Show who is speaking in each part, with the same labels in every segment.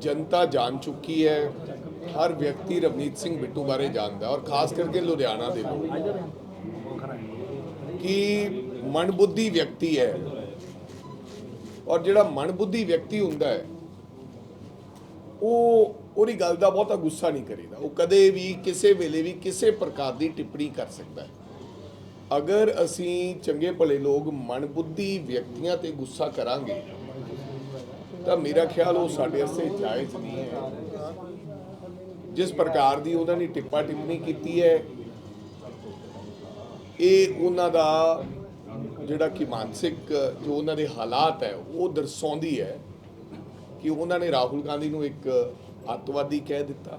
Speaker 1: ਜਨਤਾ ਜਾਣ ਚੁੱਕੀ ਹੈ। ਹਰ ਵਿਅਕਤੀ ਰਵਨੀਤ ਸਿੰਘ ਬਿੱਟੂ ਬਾਰੇ ਜਾਣਦਾ ਔਰ ਖਾਸ ਕਰਕੇ ਲੁਧਿਆਣਾ ਦੇ ਲੋਕ। ਕਿ ਮਨਬੁੱਧੀ ਵਿਅਕਤੀ ਹੈ। ਔਰ ਜਿਹੜਾ ਮਨਬੁੱਧੀ ਵਿਅਕਤੀ ਹੁੰਦਾ ਹੈ, ਉਹ ਉਹਦੀ ਗੱਲ ਦਾ ਬਹੁਤਾ ਗੁੱਸਾ ਨਹੀਂ ਕਰੀਦਾ। ਉਹ ਕਦੇ ਵੀ, ਕਿਸੇ ਵੇਲੇ ਵੀ, ਕਿਸੇ ਪ੍ਰਕਾਰ ਦੀ ਟਿੱਪਣੀ ਕਰ ਸਕਦਾ ਹੈ। ਅਗਰ ਅਸੀਂ ਚੰਗੇ ਭਲੇ ਲੋਕ ਮਨਬੁੱਧੀ ਵਿਅਕਤੀਆਂ ਤੇ ਗੁੱਸਾ ਕਰਾਂਗੇ ਤਾਂ ਮੇਰਾ ਖਿਆਲ ਉਹ ਸਾਡੇ ਵਾਸਤੇ ਜਾਇਜ਼ ਨਹੀਂ ਹੈ। ਜਿਸ ਪ੍ਰਕਾਰ ਦੀ ਉਹਨਾਂ ਨੇ ਟਿੱਪਾ ਟਿੱਪਣੀ ਕੀਤੀ ਹੈ, ਇਹ ਉਹਨਾਂ ਦਾ ਜਿਹੜਾ ਕਿ ਮਾਨਸਿਕ ਜੋ ਉਹਨਾਂ ਦੇ ਹਾਲਾਤ ਹੈ, ਉਹ ਦਰਸਾਉਂਦੀ ਹੈ ਕਿ ਉਹਨਾਂ ਨੇ ਰਾਹੁਲ ਗਾਂਧੀ ਨੂੰ ਇੱਕ ਅੱਤਵਾਦੀ ਕਹਿ ਦਿੱਤਾ।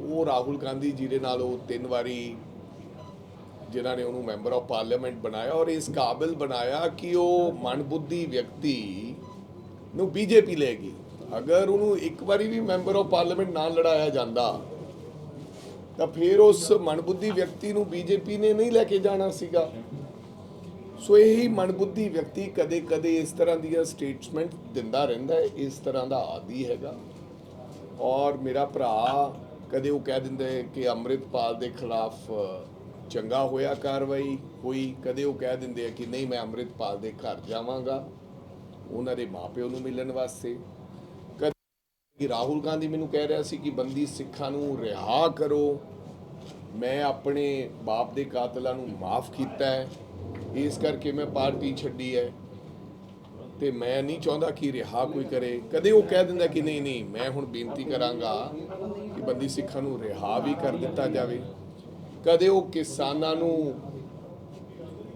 Speaker 1: ਉਹ ਰਾਹੁਲ ਗਾਂਧੀ ਜੀ ਦੇ ਨਾਲ ਉਹ ਤਿੰਨ ਵਾਰੀ ਜਿਨ੍ਹਾਂ ਨੇ ਉਹਨੂੰ ਮੈਂਬਰ ਆਫ ਪਾਰਲੀਮੈਂਟ ਬਣਾਇਆ ਔਰ ਇਸ ਕਾਬਿਲ ਬਣਾਇਆ ਕਿ ਉਹ ਮਨਬੁੱਧੀ ਵਿਅਕਤੀ ਨੂੰ ਬੀਜੇਪੀ ਲੈ ਗਈ। ਅਗਰ ਉਹਨੂੰ ਇੱਕ ਵਾਰੀ ਵੀ ਮੈਂਬਰ ਆਫ ਪਾਰਲੀਮੈਂਟ ਨਾ ਲੜਾਇਆ ਜਾਂਦਾ, ਤਾਂ ਫਿਰ ਉਸ ਮਨਬੁੱਧੀ ਵਿਅਕਤੀ ਨੂੰ ਬੀਜੇਪੀ ਨੇ ਨਹੀਂ ਲੈ ਕੇ ਜਾਣਾ ਸੀਗਾ। ਸੋ ਇਹੀ ਮਨਬੁੱਧੀ ਵਿਅਕਤੀ ਕਦੇ-ਕਦੇ ਇਸ ਤਰ੍ਹਾਂ ਦੀਆਂ ਸਟੇਟਮੈਂਟ ਦਿੰਦਾ ਰਹਿੰਦਾ ਹੈ, ਇਸ ਤਰ੍ਹਾਂ ਦਾ ਆਦੀ ਹੈਗਾ। ਔਰ ਮੇਰਾ ਭਰਾ ਕਦੇ ਉਹ ਕਹਿ ਦਿੰਦਾ ਹੈ ਕਿ ਅੰਮ੍ਰਿਤਪਾਲ ਦੇ ਖਿਲਾਫ ਚੰਗਾ ਹੋਇਆ ਕਾਰਵਾਈ ਹੋਈ। ਕਦੇ ਉਹ ਕਹਿ ਦਿੰਦੇ ਆ ਕਿ ਨਹੀਂ, ਮੈਂ ਅੰਮ੍ਰਿਤਪਾਲ ਦੇ ਘਰ ਜਾਵਾਂਗਾ। ਉਹਨਾਂ ਦੇ ਮਾਪਿਓ ਨੂੰ ਮਿਲਣ ਵਾਸਤੇ। ਕਦੇ ਕਿ ਰਾਹੁਲ ਗਾਂਧੀ ਮੈਨੂੰ ਕਹਿ ਰਿਹਾ ਸੀ ਕਿ ਬੰਦੀ ਸਿੱਖਾਂ ਨੂੰ ਰਿਹਾ ਕਰੋ। ਮੈਂ ਆਪਣੇ ਬਾਪ ਦੇ ਕਾਤਲਾਂ ਨੂੰ ਮਾਫ ਕੀਤਾ ਹੈ। ਇਸ ਕਰਕੇ ਮੈਂ ਪਾਰਟੀ ਛੱਡੀ ਹੈ। ਤੇ ਮੈਂ ਨਹੀਂ ਚਾਹੁੰਦਾ ਕਿ ਰਿਹਾ ਕੋਈ ਕਰੇ। ਕਦੇ ਉਹ ਕਹਿ ਦਿੰਦਾ ਕਿ ਨਹੀਂ ਨਹੀਂ, ਮੈਂ ਹੁਣ ਬੇਨਤੀ ਕਰਾਂਗਾ ਕਿ ਬੰਦੀ ਸਿੱਖਾਂ ਨੂੰ ਰਿਹਾ ਵੀ ਕਰ ਦਿੱਤਾ ਜਾਵੇ। ਕਦੇ ਉਹ ਕਿਸਾਨਾਂ ਨੂੰ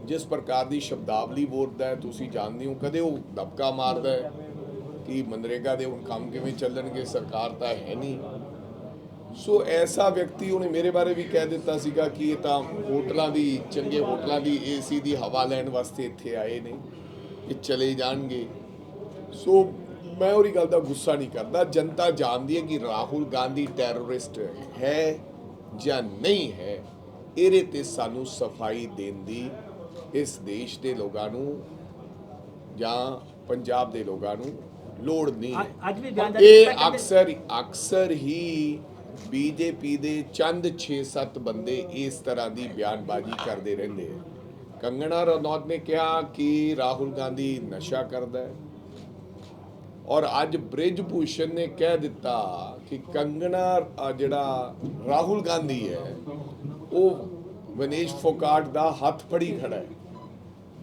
Speaker 1: ਜਿਸ ਪ੍ਰਕਾਰ ਦੀ ਸ਼ਬਦਾਵਲੀ ਬੋਲਦਾ ਹੈ, ਤੁਸੀਂ ਜਾਣਦੇ ਹੋ, ਕਦੇ ਉਹ ਦਬਕਾ ਮਾਰਦਾ ਹੈ ਕਿ ਮਨਰੇਗਾ ਦੇ ਹੁਣ ਕੰਮ ਕਿਵੇਂ ਚੱਲਣਗੇ, ਸਰਕਾਰ ਤਾਂ ਹੈ ਨਹੀਂ। ਸੋ ਐਸਾ ਵਿਅਕਤੀ ਉਹਨੇ ਮੇਰੇ ਬਾਰੇ ਵੀ ਕਹਿ ਦਿੱਤਾ ਸੀਗਾ ਕਿ ਇਹ ਤਾਂ ਹੋਟਲਾਂ ਦੀ, ਚੰਗੇ ਹੋਟਲਾਂ ਦੀ ਏਸੀ ਦੀ ਹਵਾ ਲੈਣ ਵਾਸਤੇ ਇੱਥੇ ਆਏ ਨੇ, ਇਹ ਚਲੇ ਜਾਣਗੇ। ਸੋ ਮੈਂ ਉਹਦੀ ਗੱਲ ਦਾ ਗੁੱਸਾ ਨਹੀਂ ਕਰਦਾ। ਜਨਤਾ ਜਾਣਦੀ ਹੈ ਕਿ ਰਾਹੁਲ ਗਾਂਧੀ ਟੈਰਰਿਸਟ ਹੈ ਜਾਂ ਨਹੀਂ ਹੈ, ਇਹਦੇ ਤੇ ਸਾਨੂੰ ਸਫ਼ਾਈ ਦੇਣ ਦੀ ਇਸ ਦੇਸ਼ ਦੇ ਲੋਕਾਂ ਨੂੰ ਜਾਂ ਪੰਜਾਬ ਦੇ ਲੋਕਾਂ ਨੂੰ ਲੋੜ ਨਹੀਂ ਹੈ।
Speaker 2: ਅੱਜ- ਵੀ ਬਿਆਨ ਜਾਰੀ
Speaker 1: ਇਹ ਅਕਸਰ ਅਕਸਰ ਹੀ ਬੀਜੇਪੀ ਦੇ ਚੰਦ 6-7 ਬੰਦੇ ਇਸ ਤਰ੍ਹਾਂ ਦੀ ਬਿਆਨਬਾਜ਼ੀ ਕਰਦੇ ਰਹਿੰਦੇ ਆ। ਕੰਗਣਾ ਰਣੌਤ ਨੇ ਕਿਹਾ ਕਿ ਰਾਹੁਲ ਗਾਂਧੀ ਨਸ਼ਾ ਕਰਦਾ ਹੈ। ਔਰ ਅੱਜ ਬ੍ਰਿਜ ਭੂਸ਼ਣ ਨੇ ਕਹਿ ਦਿੱਤਾ ਕਿ ਕੰਗਣਾ ਜਿਹੜਾ ਰਾਹੁਲ ਗਾਂਧੀ ਹੈ ਉਹ ਵਿਨੇਸ਼ ਫੋਕਾਟ ਦਾ ਹੱਥ ਫੜੀ ਖੜਾ ਹੈ।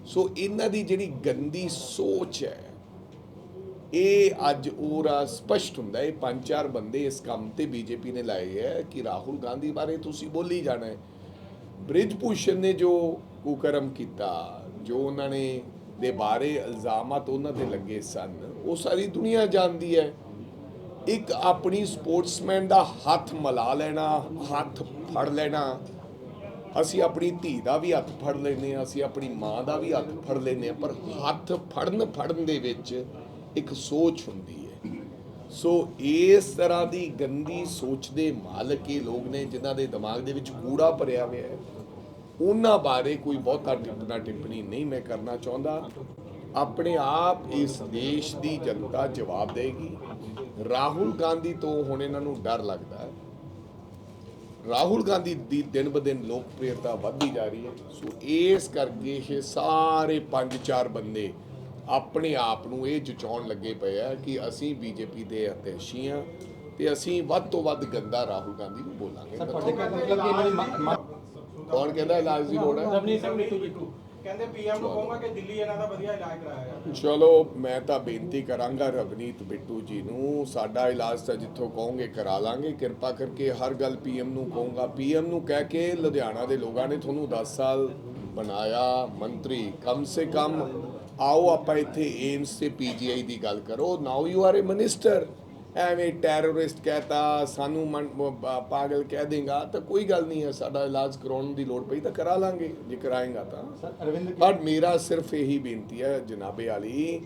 Speaker 1: ਸੋ ਇਹਨਾਂ ਦੀ ਜਿਹੜੀ ਗੰਦੀ ਸੋਚ ਹੈ, ਇਹ ਅੱਜ ਉਹਰਾ ਸਪਸ਼ਟ ਹੁੰਦਾ ਹੈ। ਇਹ ਪੰਜ ਚਾਰ ਬੰਦੇ ਇਸ ਕੰਮ ਤੇ ਬੀਜੇਪੀ ਨੇ ਲਾਏ ਹੈ ਕਿ ਰਾਹੁਲ ਗਾਂਧੀ ਬਾਰੇ ਤੁਸੀਂ ਬੋਲੀ ਜਾਣਾ ਹੈ। ਬ੍ਰਿਜ ਨੇ ਜੋ ਕੁਕਰਮ ਕੀਤਾ, ਜੋ ਉਹਨਾਂ ਨੇ ਦੇ ਬਾਰੇ ਇਲਜ਼ਾਮਾਤ ਉਹਨਾਂ ਤੇ ਲੱਗੇ ਸਨ, ਉਹ ਸਾਰੀ ਦੁਨੀਆ ਜਾਣਦੀ ਹੈ। ਇੱਕ ਆਪਣੀ ਸਪੋਰਟਸਮੈਨ ਦਾ ਹੱਥ ਮਲਾ ਲੈਣਾ, ਹੱਥ ਫੜ ਲੈਣਾ ਅਸੀਂ ਆਪਣੀ ਧੀ ਦਾ ਵੀ ਹੱਥ ਫੜ ਲੈਨੇ ਆ ਅਸੀਂ ਆਪਣੀ ਮਾਂ ਦਾ ਵੀ ਹੱਥ ਫੜ ਲੈਨੇ ਆ ਪਰ ਹੱਥ ਫੜਨ ਫੜਨ ਦੇ ਵਿੱਚ ਇੱਕ ਸੋਚ ਹੁੰਦੀ ਹੈ। ਸੋ ਇਸ ਤਰ੍ਹਾਂ ਦੀ ਗੰਦੀ ਸੋਚ ਦੇ ਮਾਲਕ ਇਹ ਲੋਕ ਨੇ ਜਿਨ੍ਹਾਂ ਦੇ ਦਿਮਾਗ ਦੇ ਵਿੱਚ ਕੂੜਾ ਭਰਿਆ ਹੋਇਆ ਹੈ। ਉਹਨਾਂ ਬਾਰੇ ਕੋਈ ਬਹੁਤਾ ਟਿੱਪਣਾ ਟਿੱਪਣੀ ਨਹੀਂ ਮੈਂ ਕਰਨਾ ਚਾਹੁੰਦਾ। ਆਪਣੇ ਆਪ ਇਸ ਦੇਸ਼ ਦੀ ਜਨਤਾ ਜਵਾਬ ਦੇਗੀ ਰਾਹੁਲ ਗਾਂਧੀ ਤੋਂ ਹੁਣ ਇਹਨਾਂ ਨੂੰ ਡਰ ਲੱਗਦਾ ਹੈ। ਰਾਹੁਲ ਗਾਂਧੀ ਦੀ ਦਿਨ ਬ ਦਿਨ ਲੋਕਪ੍ਰਿਯਤਾ ਵੱਧਦੀ ਜਾ ਰਹੀ ਹੈ। ਸੋ ਇਸ ਕਰਕੇ ਇਹ ਸਾਰੇ ਪੰਜ ਚਾਰ ਬੰਦੇ ਆਪਣੇ ਆਪ ਨੂੰ ਇਹ ਜਚਾਉਣ ਲੱਗੇ ਪਏ ਆ ਕਿ ਅਸੀਂ ਬੀਜੇਪੀ ਦੇ ਅਤਿਸ਼ੀ ਹਾਂ ਤੇ ਅਸੀਂ ਵੱਧ ਤੋਂ ਵੱਧ ਗੰਦਾ ਰਾਹੁਲ ਗਾਂਧੀ ਨੂੰ ਬੋਲਾਂਗੇ। ਕੌਣ ਕਹਿੰਦਾ ਇਲਾਜ ਦੀ ਲੋੜ ਹੈ?
Speaker 3: ਰਵਨੀਤ ਸਿੰਘ ਬਿੱਟੂ ਜੀ
Speaker 4: ਕਹਿੰਦੇ ਪੀਐਮ ਨੂੰ ਕਹੂੰਗਾ ਕਿ ਦਿੱਲੀ ਇਹਨਾਂ ਦਾ ਵਧੀਆ ਇਲਾਜ ਕਰਾਇਆ ਜਾਵੇ।
Speaker 1: ਚਲੋ ਮੈਂ ਤਾਂ ਬੇਨਤੀ ਕਰਾਂਗਾ ਰਵਨੀਤ ਬਿੱਟੂ ਜੀ ਨੂੰ ਸਾਡਾ ਇਲਾਜ ਤਾਂ ਜਿੱਥੋਂ ਕਹੋਗੇ ਕਰਾ ਲਾਂਗੇ ਕਿਰਪਾ ਕਰਕੇ ਹਰ ਗੱਲ ਪੀਐਮ ਨੂੰ ਕਹੂੰਗਾ। ਪੀਐਮ ਨੂੰ ਕਹਿ ਕੇ ਲੁਧਿਆਣਾ ਦੇ ਲੋਕਾਂ ਨੇ ਤੁਹਾਨੂੰ 10 ਸਾਲ ਬਣਾਇਆ ਮੰਤਰੀ ਕਮ ਸੇ ਕਮ ਆਓ ਆਪਾਂ ਇੱਥੇ ਏਮਸ ਤੇ ਪੀਜੀਆਈ ਦੀ ਗੱਲ ਕਰੋ now you are a minister ਐਵੇਂ ਟੈਰਰਿਸਟ ਕਹਤਾ ਸਾਨੂੰ ਮਨ- ਪਾਗਲ ਕਹਿ ਦੇਗਾ ਤਾਂ ਕੋਈ ਗੱਲ ਨਹੀਂ ਹੈ ਸਾਡਾ ਇਲਾਜ ਕਰਾਉਣ ਦੀ ਲੋੜ ਪਈ ਤਾਂ ਕਰਾ ਲਾਂਗੇ ਜੇ ਕਰਾਏਗਾ ਤਾਂ। ਪਰ ਮੇਰਾ ਸਿਰਫ ਇਹੀ ਬੇਨਤੀ ਹੈ ਜਨਾਬੇ ਵਾਲੀ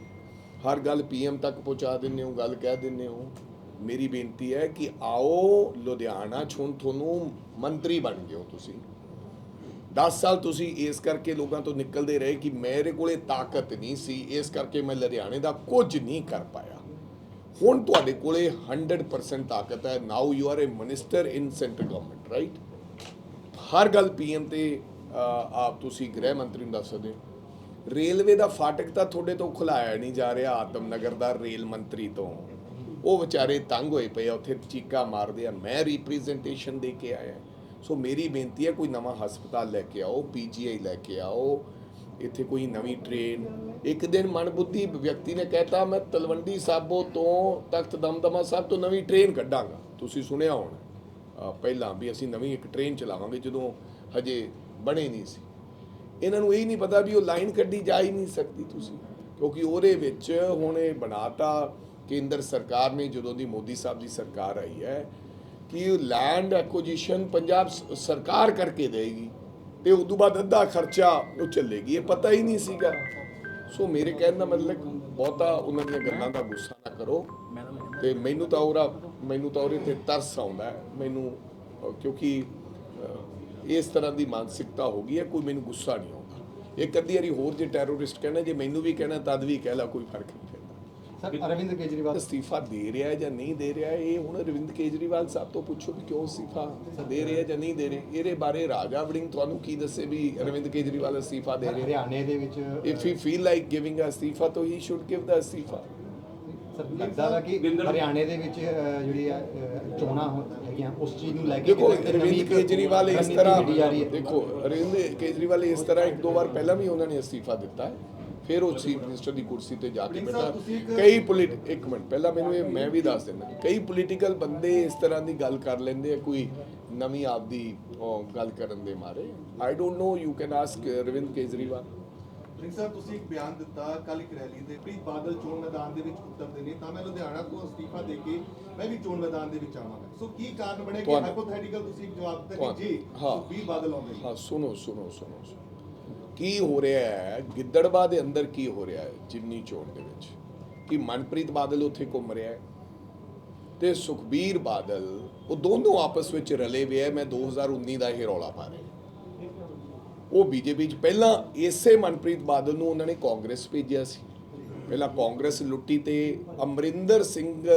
Speaker 1: ਹਰ ਗੱਲ ਪੀਐਮ ਤੱਕ ਪਹੁੰਚਾ ਦਿੰਦੇ ਹੋ ਗੱਲ ਕਹਿ ਦਿੰਦੇ ਹੋ। ਮੇਰੀ ਬੇਨਤੀ ਹੈ ਕਿ ਆਓ ਲੁਧਿਆਣਾ ਹੁਣ ਤੁਹਾਨੂੰ ਮੰਤਰੀ ਬਣ ਗਏ ਹੋ ਤੁਸੀਂ। 10 ਸਾਲ ਤੁਸੀਂ ਇਸ ਕਰਕੇ ਲੋਕਾਂ ਤੋਂ ਨਿਕਲਦੇ ਰਹੇ ਕਿ ਮੇਰੇ ਕੋਲੇ ਤਾਕਤ ਨਹੀਂ ਸੀ ਇਸ ਕਰਕੇ ਮੈਂ ਲੁਧਿਆਣੇ ਦਾ ਕੁਝ ਨਹੀਂ ਕਰ ਪਾਇਆ। ਹੁਣ ਤੁਹਾਡੇ ਕੋਲੇ 100% ਤਾਕਤ ਹੈ। Now you are a minister in central government right ਹਰ ਗੱਲ ਪੀਐਮ ਤੇ ਆਪ ਤੁਸੀਂ ਗ੍ਰਹਿ ਮੰਤਰੀ ਨੂੰ ਦੱਸ ਸਕਦੇ ਹੋ। ਰੇਲਵੇ ਦਾ ਫਾਟਕ ਤਾਂ ਤੁਹਾਡੇ ਤੋਂ ਖੁਲਾਇਆ ਨਹੀਂ ਜਾ ਰਿਹਾ ਆਤਮਨਗਰ ਦਾ ਰੇਲ ਮੰਤਰੀ ਤੋਂ। ਉਹ ਵਿਚਾਰੇ ਤੰਗ ਹੋਏ ਪਏ ਆ, ਉੱਥੇ ਚੀਕਾ ਮਾਰਦੇ ਆ। ਮੈਂ ਰਿਪਰੈਜ਼ੈਂਟੇਸ਼ਨ ਦੇ ਕੇ ਆਇਆ। ਸੋ ਮੇਰੀ ਬੇਨਤੀ ਹੈ, ਕੋਈ ਨਵਾਂ ਹਸਪਤਾਲ ਲੈ ਕੇ ਆਓ ਪੀਜੀਆਈ ਲੈ ਕੇ ਆਓ। ਇੱਥੇ ਕੋਈ ਨਵੀਂ ਟ੍ਰੇਨ ਇੱਕ ਦਿਨ ਮਨਬੁੱਧੀ ਵਿਅਕਤੀ ਨੇ ਕਹਿਤਾ, ਮੈਂ ਤਲਵੰਡੀ ਸਾਬੋ ਤੋਂ ਤਖਤ ਦਮਦਮਾ ਸਾਹਿਬ ਤੋਂ ਨਵੀਂ ਟ੍ਰੇਨ ਕੱਢਾਂਗਾ। ਤੁਸੀਂ ਸੁਣਿਆ ਹੋਣਾ। ਪਹਿਲਾਂ ਵੀ ਅਸੀਂ ਨਵੀਂ ਇੱਕ ਟ੍ਰੇਨ ਚਲਾਵਾਂਗੇ ਜਦੋਂ ਹਜੇ ਬਣੇ ਨਹੀਂ ਸੀ। ਇਹਨਾਂ ਨੂੰ ਇਹ ਨਹੀਂ ਪਤਾ ਵੀ ਉਹ ਲਾਈਨ ਕੱਢੀ ਜਾ ਹੀ ਨਹੀਂ ਸਕਦੀ ਤੁਸੀਂ, ਕਿਉਂਕਿ ਉਹਦੇ ਵਿੱਚ ਹੁਣ ਇਹ ਬਣਾਤਾ ਕੇਂਦਰ ਸਰਕਾਰ ਨੇ, ਜਦੋਂ ਦੀ ਮੋਦੀ ਸਾਹਿਬ ਦੀ ਸਰਕਾਰ ਆਈ ਹੈ, ਕਿ ਲੈਂਡ ਐਕੁਜੀਸ਼ਨ ਪੰਜਾਬ ਸਰਕਾਰ ਕਰਕੇ ਦੇਗੀ ਤੇ ਉਸ ਤੋਂ ਬਾਅਦ ਅੱਧਾ ਖਰਚਾ ਉਹ ਚੱਲੇਗੀ ਇਹ ਪਤਾ ਹੀ ਨਹੀਂ ਸੀਗਾ। ਸੋ ਮੇਰੇ ਕਹਿਣ ਦਾ ਮਤਲਬ ਬਹੁਤਾ ਉਹਨਾਂ ਦੀਆਂ ਗੱਲਾਂ ਦਾ ਗੁੱਸਾ ਨਾ ਕਰੋ ਤੇ ਮੈਨੂੰ ਤਾਂ ਉਹਦਾ, ਮੈਨੂੰ ਤਾਂ ਉਹਦੇ ਤੇ ਤਰਸ ਆਉਂਦਾ ਮੈਨੂੰ ਕਿਉਂਕਿ ਇਸ ਤਰ੍ਹਾਂ ਦੀ ਮਾਨਸਿਕਤਾ ਹੋ ਗਈ ਹੈ, ਕੋਈ ਮੈਨੂੰ ਗੁੱਸਾ ਨਹੀਂ ਆਉਂਦਾ। ਇੱਕ ਅੱਧੀ ਵਾਰੀ ਹੋਰ ਜੇ ਟੈਰੋਰਿਸਟ ਕਹਿਣਾ, ਜੇ ਮੈਨੂੰ ਵੀ ਕਹਿਣਾ, ਤਦ ਵੀ ਕਹਿ ਲਾ, ਕੋਈ ਫ਼ਰਕ ਨਹੀਂ।
Speaker 3: ਸਰ ਅਰਵਿੰਦ ਕੇਜਰੀਵਾਲ
Speaker 1: ਅਸਤੀਫਾ ਦੇ ਰਿਹਾ ਹੈ ਜਾਂ ਨਹੀਂ ਦੇ ਰਿਹਾ ਹੈ, ਇਹ ਹੁਣ ਅਰਵਿੰਦ ਕੇਜਰੀਵਾਲ ਸਾਹਿਬ ਤੋਂ ਪੁੱਛੋ ਵੀ ਕਿਉਂ ਅਸਤੀਫਾ ਦੇ ਰਿਹਾ ਜਾਂ ਨਹੀਂ ਦੇ ਰਹੇ। ਇਹਦੇ ਬਾਰੇ ਰਾਜਾ ਵੜਿੰਗ ਤੁਹਾਨੂੰ ਕੀ ਦੱਸੇ ਵੀ ਅਰਵਿੰਦ ਕੇਜਰੀਵਾਲ ਅਸਤੀਫਾ ਦੇ ਰਿਹਾ
Speaker 3: ਹਰਿਆਣੇ ਦੇ ਵਿੱਚ
Speaker 1: if he feel like giving a ਅਸਤੀਫਾ ਤਾਂ ਹੀ ਸ਼ੁੱਡ ਗਿਵ ਦਾ ਅਸਤੀਫਾ।
Speaker 3: ਸਰ ਲੱਗਦਾ ਵਾ ਕਿ ਹਰਿਆਣੇ ਦੇ ਵਿੱਚ ਜਿਹੜੀ ਚੋਣਾਂ ਹੋ- ਹੈਗੀਆਂ ਉਸ ਚੀਜ਼ ਨੂੰ ਲੈ ਕੇ
Speaker 1: ਦੇਖੋ ਅਰਵਿੰਦ ਕੇਜਰੀਵਾਲ ਇਸ ਤਰ੍ਹਾਂ। ਦੇਖੋ ਅਰਵਿੰਦ ਕੇਜਰੀਵਾਲ ਇਸ ਤਰ੍ਹਾਂ ਇੱਕ ਦੋ ਵਾਰ ਪਹਿਲਾਂ ਵੀ ਉਹਨਾਂ ਨੇ ਅਸਤੀਫਾ ਦਿੱਤਾ ਹੈ। ਫਿਰ ਉਹ ਚੀਫ ਮਿਨਿਸਟਰ ਦੀ ਕੁਰਸੀ ਤੇ ਜਾ ਕੇ ਬੈਠਾ। ਕਈ ਪੋਲਿਟ ਇੱਕ ਮਿੰਟ ਪਹਿਲਾਂ ਮੈਨੂੰ ਇਹ ਮੈਂ ਵੀ ਦੱਸ ਦਿੰਦਾ। ਕਈ ਪੋਲੀਟੀਕਲ ਬੰਦੇ ਇਸ ਤਰ੍ਹਾਂ ਦੀ ਗੱਲ ਕਰ ਲੈਂਦੇ ਆ ਕੋਈ ਨਵੀਂ ਆਪਦੀ ਗੱਲ ਕਰਨ ਦੇ ਮਾਰੇ। I don't know you can ask Arvind Kejriwal.
Speaker 2: ਸਾਹਿਬ ਤੁਸੀਂ ਇੱਕ ਬਿਆਨ ਦਿੱਤਾ ਕੱਲ ਇੱਕ ਰੈਲੀ ਤੇ ਪ੍ਰੀਤ ਬਾਦਲ ਚੋਣ ਮੈਦਾਨ ਦੇ ਵਿੱਚ ਉਤਰਦੇ ਨੇ ਤਾਂ ਮੈਂ ਲੁਧਿਆਣਾ ਤੋਂ ਅਸਤੀਫਾ ਦੇ ਕੇ ਮੈਂ ਵੀ ਚੋਣ ਮੈਦਾਨ ਦੇ ਵਿੱਚ ਆਵਾਂਗਾ। ਸੋ ਕੀ ਕਾਰਨ ਬਣਿਆ ਕਿ
Speaker 1: ਤੁਹਾਨੂੰ-
Speaker 2: ਹਾਈਪੋਥੈਟੀਕਲ ਤੁਸੀਂ ਇੱਕ ਜਵਾਬ ਦਿੱਤਾ
Speaker 1: ਤੁਹਾਨੂੰ-
Speaker 2: ਕਿ ਜੀ
Speaker 1: ਹਾਂ।
Speaker 2: ਸੁਖਬੀਰ ਬਾਦਲ ਆਉਂਦੇ ਨੇ?
Speaker 1: ਹਾਂ ਸੁਣੋ ਸੁਣੋ ਸੁਣੋ ਸੁਣੋ। ਕੀ ਹੋ ਰਿਹਾ ਹੈ? ਗਿੱਦੜਬਾ ਦੇ ਅੰਦਰ ਕੀ ਹੋ ਰਿਹਾ ਹੈ ਜਿਮਨੀ ਚੋਣ ਦੇ ਵਿੱਚ? ਕਿ ਮਨਪ੍ਰੀਤ ਬਾਦਲ ਉੱਥੇ ਘੁੰਮ ਰਿਹਾ ਹੈ? ਤੇ ਸੁਖਬੀਰ ਬਾਦਲ, ਉਹ ਦੋਨੋਂ ਆਪਸ ਵਿੱਚ ਰਲੇ ਹੋਏ ਹੈ। ਮੈਂ 2019 ਦਾ ਇਹ ਰੌਲਾ ਪਾ ਰਿਹਾ ਉਹ ਬੀਜੇਪੀ ਚ ਪਹਿਲਾਂ ਇਸੇ ਮਨਪ੍ਰੀਤ ਬਾਦਲ ਨੂੰ ਉਹਨਾਂ ਨੇ ਕਾਂਗਰਸ ਭੇਜਿਆ ਸੀ। ਪਹਿਲਾਂ ਕਾਂਗਰਸ ਲੁੱਟੀ ਤੇ ਅਮਰਿੰਦਰ ਸਿੰਘ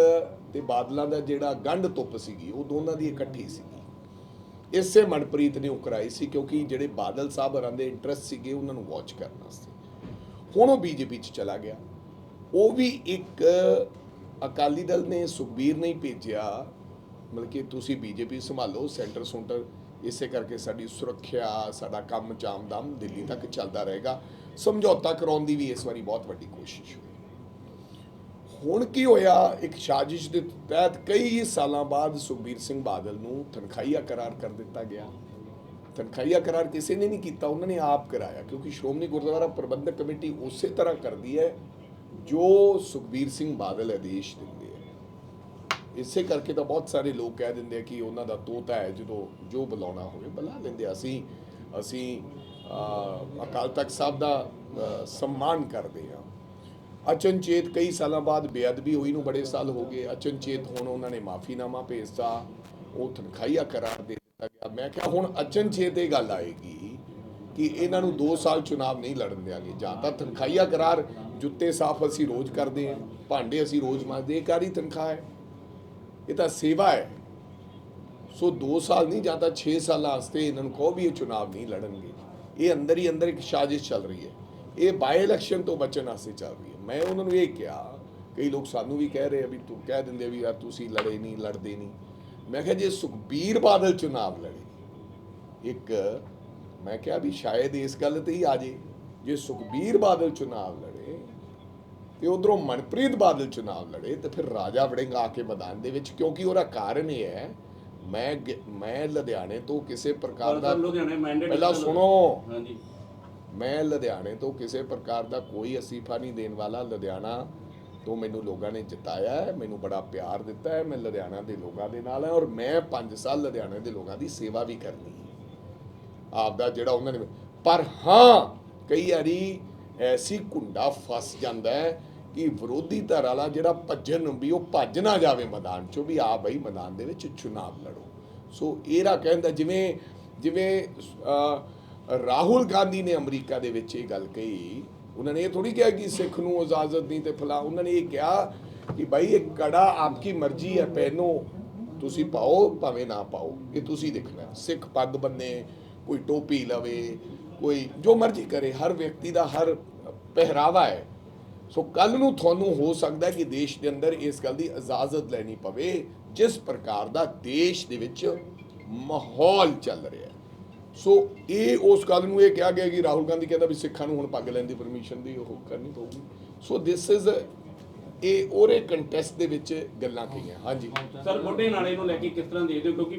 Speaker 1: ਤੇ ਬਾਦਲਾਂ ਦਾ ਜਿਹੜਾ ਗੰਢ ਤੁੱਪ ਸੀਗੀ, ਉਹ ਦੋਨਾਂ ਦੀ ਇਕੱਠੀ ਸੀਗੀ। ਇਸੇ ਮਨਪ੍ਰੀਤ ਨੇ ਉਹ ਕਰਾਈ ਸੀ ਕਿਉਂਕਿ ਜਿਹੜੇ ਬਾਦਲ ਸਾਹਿਬ ਹਰਾਂ ਦੇ ਇੰਟਰਸਟ ਸੀਗੇ, ਉਹਨਾਂ ਨੂੰ ਵਾਚ ਕਰਨ ਵਾਸਤੇ ਹੁਣ ਉਹ ਬੀਜੇਪੀ ਚ ਚਲਾ ਗਿਆ। ਉਹ ਵੀ ਇੱਕ ਅਕਾਲੀ ਦਲ ਨੇ ਸੁਖਬੀਰ ਨਹੀਂ ਭੇਜਿਆ। ਮਤਲਬ ਕਿ ਤੁਸੀਂ ਬੀਜੇਪੀ ਸੰਭਾਲੋ, ਸੈਂਟਰ ਸੁੰਟਰ, ਇਸੇ ਕਰਕੇ ਸਾਡੀ ਸੁਰੱਖਿਆ, ਸਾਡਾ ਕੰਮ ਚਾਮਦਮ ਦਿੱਲੀ ਤੱਕ ਚੱਲਦਾ ਰਹੇਗਾ। ਸਮਝੌਤਾ ਕਰਾਉਣ ਦੀ ਵੀ ਇਸ ਵਾਰੀ ਬਹੁਤ ਵੱਡੀ ਕੋਸ਼ਿਸ਼ ਹੋਈ। ਹੁਣ ਕੀ ਹੋਇਆ? ਇੱਕ ਸਾਜ਼ਿਸ਼ ਦੇ ਤਹਿਤ ਕਈ ਸਾਲਾਂ ਬਾਅਦ ਸੁਖਬੀਰ ਸਿੰਘ ਬਾਦਲ ਨੂੰ ਤਨਖਾਹੀਆ ਕਰਾਰ ਕਰ ਦਿੱਤਾ ਗਿਆ। ਤਨਖਾਹੀਆ ਕਰਾਰ ਕਿਸੇ ਨੇ ਨਹੀਂ ਕੀਤਾ, ਉਹਨਾਂ ਨੇ ਆਪ ਕਰਾਇਆ, ਕਿਉਂਕਿ ਸ਼੍ਰੋਮਣੀ ਗੁਰਦੁਆਰਾ ਪ੍ਰਬੰਧਕ ਕਮੇਟੀ ਉਸੇ ਤਰ੍ਹਾਂ ਕਰਦੀ ਹੈ ਜੋ ਸੁਖਬੀਰ ਸਿੰਘ ਬਾਦਲ ਆਦੇਸ਼ ਦਿੰਦੇ ਹੈ। ਇਸੇ ਕਰਕੇ ਤਾਂ ਬਹੁਤ ਸਾਰੇ ਲੋਕ ਕਹਿ ਦਿੰਦੇ ਆ ਕਿ ਉਹਨਾਂ ਦਾ ਤੋਤਾ ਹੈ, ਜਦੋਂ ਜੋ ਬੁਲਾਉਣਾ ਹੋਵੇ ਬੁਲਾ ਲੈਂਦੇ ਆ। ਅਸੀਂ ਅਸੀਂ ਅਕਾਲ ਤਖਤ ਸਾਹਿਬ ਦਾ ਸਨਮਾਨ ਕਰਦੇ ਆ ਅਚਨਚੇਤ ਕਈ ਸਾਲਾਂ ਬਾਅਦ ਬੇਅਦਬੀ ਹੋਈ ਨੂੰ ਬੜੇ ਸਾਲ ਹੋ ਗਏ। ਅਚਨਚੇਤ ਹੁਣ ਉਹਨਾਂ ਨੇ ਮਾਫੀਨਾਮਾ ਭੇਜਤਾ, ਉਹ ਤਨਖਾਹੀਆ ਕਰਾਰ ਦੇ ਦਿੱਤਾ ਗਿਆ। ਮੈਂ ਕਿਹਾ, ਹੁਣ ਅਚਨਚੇਤ ਇਹ ਗੱਲ ਆਏਗੀ ਕਿ ਇਹਨਾਂ ਨੂੰ 2 ਸਾਲ ਚੁਣਾਵ ਨਹੀਂ ਲੜਨ ਦਿਆਂਗੇ। ਜਾਂ ਤਾਂ ਤਨਖਾਹੀਆ ਕਰਾਰ, ਜੁੱਤੇ ਸਾਫ਼ ਅਸੀਂ ਰੋਜ਼ ਕਰਦੇ ਹਾਂ, ਭਾਂਡੇ ਅਸੀਂ ਰੋਜ਼ ਮਾਂਜਦੇ ਇਹ ਕਾਹਦੀ ਤਨਖਾਹ ਹੈ। ਇਹ ਤਾਂ ਸੇਵਾ ਹੈ। ਸੋ 2 ਸਾਲ ਨਹੀਂ, ਜਾਂ ਤਾਂ 6 ਸਾਲਾਂ ਵਾਸਤੇ ਇਹਨਾਂ ਨੂੰ ਕਹੋ ਵੀ ਇਹ ਚੁਣਾਵ ਨਹੀਂ ਲੜਨਗੇ। ਇਹ ਅੰਦਰ ਹੀ ਅੰਦਰ ਇੱਕ ਸਾਜ਼ਿਸ਼ ਚੱਲ ਰਹੀ ਹੈ। ਇਹ ਬਾਈ ਇਲੈਕਸ਼ਨ ਤੋਂ ਬਚਣ ਵਾਸਤੇ ਚੱਲ ਰਹੀ ਹੈ। ਮੈਂ ਉਹਨਾਂ ਨੂੰ ਇਹ ਕਿਹਾ ਕਈ ਲੋਕ ਸਾਨੂੰ ਵੀ ਕਹਿ ਰਹੇ ਆ ਵੀ ਤੂੰ ਕਹਿ ਦਿੰਦੇ ਵੀ ਯਾਰ ਤੁਸੀਂ ਲੜੇ ਨਹੀਂ ਲੜਦੇ ਨਹੀਂ। ਮੈਂ ਕਿਹਾ ਜੇ ਸੁਖਬੀਰ ਬਾਦਲ ਚੁਣਾਵ ਲੜੇ ਇੱਕ ਮੈਂ ਕਿਹਾ ਵੀ ਸ਼ਾਇਦ ਇਸ ਗੱਲ ਤੇ ਹੀ ਆ ਜੇ ਜੇ ਸੁਖਬੀਰ ਬਾਦਲ ਚੁਣਾਵ ਲੜੇ ਤੇ ਉਧਰੋਂ ਮਨਪ੍ਰੀਤ ਬਾਦਲ ਚੁਣਾਵ ਲੜੇ ਤੇ ਫਿਰ ਰਾਜਾ ਵੜਿੰਗ ਆ ਕੇ ਮੈਦਾਨ ਦੇ ਵਿੱਚ ਕਿਉਂਕਿ ਉਹਦਾ ਕਾਰਨ ਇਹ ਹੈ ਮੈਂ ਮੈਂ ਲੁਧਿਆਣੇ ਤੋਂ ਕਿਸੇ ਪ੍ਰਕਾਰ ਦਾ ਪਹਿਲਾਂ ਸੁਣੋ।
Speaker 5: ਹਾਂਜੀ।
Speaker 1: ਮੈਂ ਲੁਧਿਆਣੇ ਤੋਂ ਕਿਸੇ ਪ੍ਰਕਾਰ ਦਾ ਕੋਈ ਅਸੀਫਾ ਨਹੀਂ ਦੇਣ ਵਾਲਾ। ਲੁਧਿਆਣਾ ਤੋਂ ਮੈਨੂੰ ਲੋਕਾਂ ਨੇ ਜਿਤਾਇਆ ਹੈ, ਮੈਨੂੰ ਬੜਾ ਪਿਆਰ ਦਿੱਤਾ ਹੈ। ਮੈਂ ਲੁਧਿਆਣਾ ਦੇ ਲੋਕਾਂ ਦੇ ਨਾਲ ਹਾਂ ਔਰ ਮੈਂ 5 ਸਾਲ ਲੁਧਿਆਣੇ ਦੇ ਲੋਕਾਂ ਦੀ ਸੇਵਾ ਵੀ ਕਰਨੀ ਹੈ। ਆਪ ਦਾ ਜਿਹੜਾ ਉਹਨਾਂ ਨੇ ਪਰ ਹਾਂ, ਕਈ ਵਾਰੀ ਐਸੀ ਕੁੰਡਾ ਫਸ ਜਾਂਦਾ ਹੈ ਕਿ ਵਿਰੋਧੀ ਧਿਰ ਵਾਲਾ ਜਿਹੜਾ ਭੱਜਣ ਨੂੰ ਵੀ ਉਹ ਭੱਜ ਨਾ ਜਾਵੇ ਮੈਦਾਨ ਚੋਂ ਵੀ ਆ ਬਈ ਮੈਦਾਨ ਦੇ ਵਿੱਚ ਚੁਣਾਵ ਲੜੋ। ਸੋ ਇਹਦਾ ਕਹਿੰਦਾ ਜਿਵੇਂ ਜਿਵੇਂ ਰਾਹੁਲ ਗਾਂਧੀ ਨੇ ਅਮਰੀਕਾ ਦੇ ਵਿੱਚ ਇਹ ਗੱਲ ਕਹੀ। ਉਹਨਾਂ ਨੇ ਇਹ ਥੋੜੀ ਕਿਹਾ ਕਿ ਸਿੱਖ ਨੂੰ ਇਜਾਜ਼ਤ ਨਹੀਂ ਤੇ ਫਲਾ ਉਹਨਾਂ ਨੇ ਇਹ ਕਿਹਾ ਕਿ ਭਾਈ ਇਹ ਕੜਾ ਆਪਕੀ ਮਰਜ਼ੀ ਹੈ, ਪਹਿਨੋ, ਤੁਸੀਂ ਪਾਓ, ਭਾਵੇਂ ਨਾ ਪਾਓ, ਇਹ ਤੁਸੀਂ ਦੇਖਣਾ। ਸਿੱਖ ਪੱਗ ਬੰਨੇ, ਕੋਈ ਟੋਪੀ ਲਵੇ, ਕੋਈ ਜੋ ਮਰਜ਼ੀ ਕਰੇ, ਹਰ ਵਿਅਕਤੀ ਦਾ ਹਰ ਪਹਿਰਾਵਾ ਹੈ। ਸੋ ਕੱਲ ਨੂੰ ਤੁਹਾਨੂੰ ਹੋ ਸਕਦਾ ਕਿ ਦੇਸ਼ ਦੇ ਅੰਦਰ ਇਸ ਗੱਲ ਦੀ ਇਜਾਜ਼ਤ ਲੈਣੀ ਪਵੇ, ਜਿਸ ਪ੍ਰਕਾਰ ਦਾ ਦੇਸ਼ ਦੇ ਵਿੱਚ ਮਾਹੌਲ ਚੱਲ ਰਿਹਾ ਹੈ। ਸੋ ਇਹ ਉਸ ਗੱਲ ਨੂੰ ਇਹ ਕਿਹਾ ਗਿਆ ਕਿ ਰਾਹੁਲ ਗਾਂਧੀ ਕਹਿੰਦਾ ਵੀ ਸਿੱਖਾਂ ਨੂੰ ਹੁਣ ਪੱਗ ਲੈਣ ਦੀ ਪਰਮਿਸ਼ਨ ਦੀ ਉਹ ਕਰਨੀ ਪਊਗੀ। ਸੋ ਦਿਸ ਇਜ਼ ਇਹ ਉਹਰੇ ਕੰਟੈਸਟ ਦੇ ਵਿੱਚ ਗੱਲਾਂ ਕਹੀਆਂ। ਹਾਂਜੀ।
Speaker 5: ਸਰ ਮੋਢੇ ਨਾਲੇ ਨੂੰ ਲੈ ਕੇ ਕਿਸ ਤਰ੍ਹਾਂ ਦੇਖਦੇ ਹੋ? ਕਿਉਂਕਿ